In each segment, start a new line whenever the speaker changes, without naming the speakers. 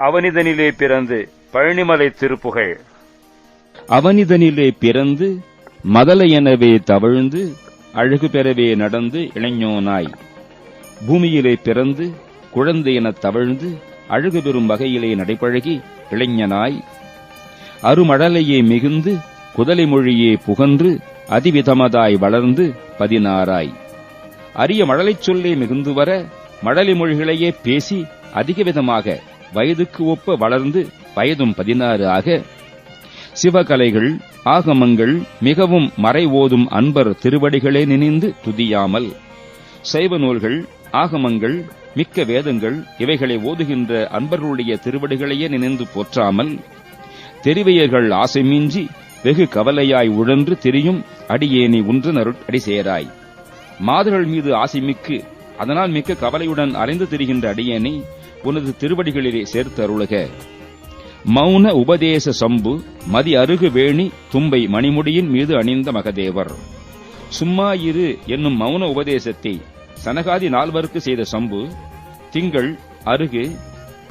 அவனிதனிலே பிறந்து பழனிமலை திருப்புகழ்.
அவனிதனிலே பிறந்து மதலையெனவே தவழ்ந்து அழகு பெறவே நடந்து இளைஞனாய். பூமியிலே பிறந்து குழந்தை எனத் தவழ்ந்து அழகு பெறும் வகையிலே நடைபழகி இளைஞனாய். அருமழலையே மிகுந்து குதலை மொழியே புகன்று அதிவிதமதாய் வளர்ந்து பதினாறாய். அரிய மழலைச் சொல்லே மிகுந்து வர மழலை மொழிகளையே பேசி அதிக விதமாக வயதுக்கு ஒப்ப வளர்ந்து வயதும் பதினாறு ஆக சிவகலைகள் ஆகமங்கள் மிகவும் மறை ஓதும் அன்பர் திருவடிகளே நினைந்து துதியாமல். சைவ நூல்கள் ஆகமங்கள் மிக்க வேதங்கள் இவைகளை ஓதுகின்ற அன்பர்களுடைய திருவடிகளையே நினைந்து போற்றாமல் தெரிவையர்கள் ஆசைமிஞ்சி வெகு கவலையாய் உழன்று திரியும் அடியேனி உன்று நருட் அடி சேராய் மாதர்கள் மீது ஆசைமிக்கு அதனால் மிக்க கவலையுடன் அலைந்து திரிகின்ற அடியேனை உனது திருவடிகளிலே சேர்த்து அருளுக மௌன உபதேச சம்பு மதி அருகு வேணி தும்பை மணிமுடியின் மீது அணிந்த மகதேவர். சும்மா இரு என்னும் மௌன உபதேசத்தை சனகாதி நால்வருக்கு செய்த சம்பு திங்கள் அருகு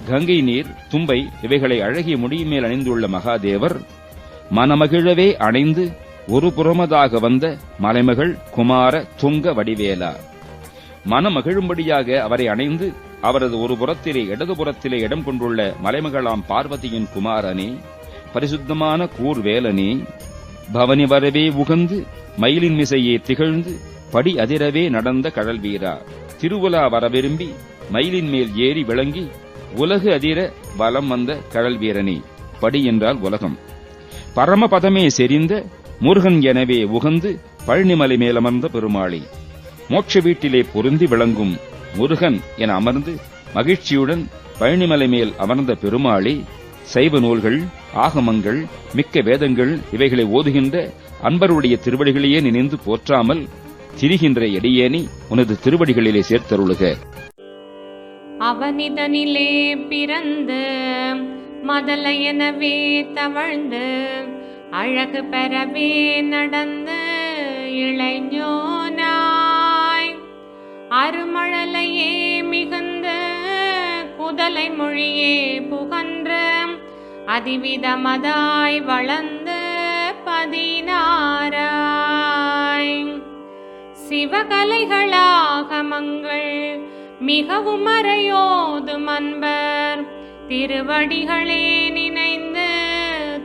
கங்கை நீர் தும்பை இவைகளை அழகிய முடியின் மேல் அணிந்துள்ள மகாதேவர் மனமகிழவே அணைந்து ஒரு புறமதாக வந்த மலைமகள் குமார துங்க வடிவேலா. மனமகிழும்படியாக அவரை அணைந்து அவரது ஒரு புறத்திலே இடது புறத்திலே இடம் கொண்டுள்ள மலைமகளாம் பார்வதியின் குமாரனே பரிசுத்தமான கூர்வேலனே பவனி வரவே உகந்து மயிலின் மிசையே திகழ்ந்து படி அதிரவே நடந்த கடல் வீரா. திருவுலா வர விரும்பி மயிலின் மேல் ஏறி விளங்கி உலகு அதிர வலம் வந்த கடல் வீரனே படி என்றால் உலகம். பரமபதமே செறிந்த முருகன் எனவே உகந்து பழனிமலை மேலமர்ந்த பெருமாளி. மோட்ச வீட்டிலே பொருந்தி விளங்கும் முருகன் என அமர்ந்து மகிழ்ச்சியுடன் பழனிமலை மேல் அமர்ந்த பெருமாளி சைவ நூல்கள் ஆகமங்கள் மிக்க வேதங்கள் இவைகளை ஓதுகின்ற அன்பருடைய திருவடிகளையே நினைந்து போற்றாமல் திரிகின்ற எடியேனி உனது திருவடிகளிலே சேர்த்தருளுக.
அவனிதனிலே பிறந்து மதலையெனவே தவழ்ந்து அழகு பெறவே நடந்து இளைஞோன் அருமழலையே மிகுந்த குதலை மொழியே புகன்ற அதிவிதமதாய் வளர்ந்து பதினாராய் சிவகலைகளாகமங்கள் மிகவும் அறையோதும் அன்பர் திருவடிகளே நினைந்து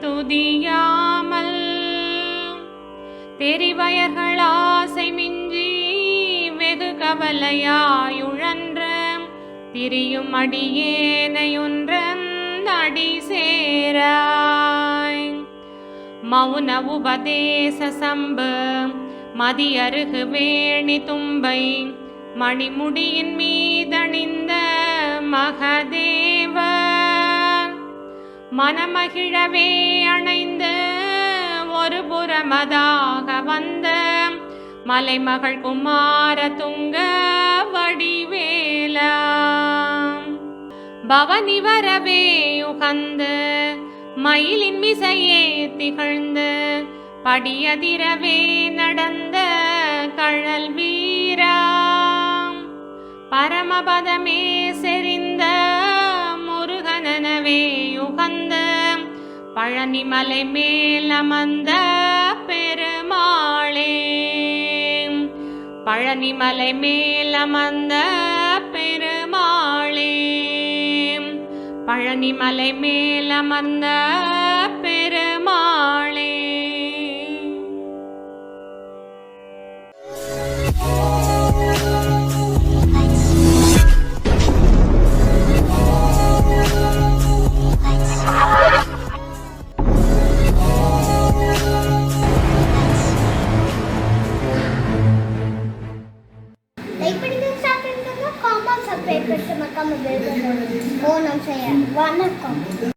துதியாமல். தெரிவயர்கள் ஆசை கவலையாயுழன்ற திரியும் அடியேனையொன்றன் அடி சேராய். மௌன உபதேச சம்பு மதி அருகு வேணி தும்பை மணிமுடியின் மீதணிந்த மகதேவ. மனமகிழவே அணைந்து ஒரு புறமதாக வந்த மலைமகள் குமார துங்க வடிவேலா. பவனி வரவே உகந்து மயிலின் மிசையே திகழ்ந்து படியதிரவே நடந்த கழல் வீரா. பரமபதமே செறிந்த முருகனவே உகந்த பழனிமலை மேலமர்ந்த பெருமாளே. பழனிமலை மேலமந்த பெருமாளே. பழனிமலை மேலமர்ந்த
ఓ నమస్య వన్ అక్క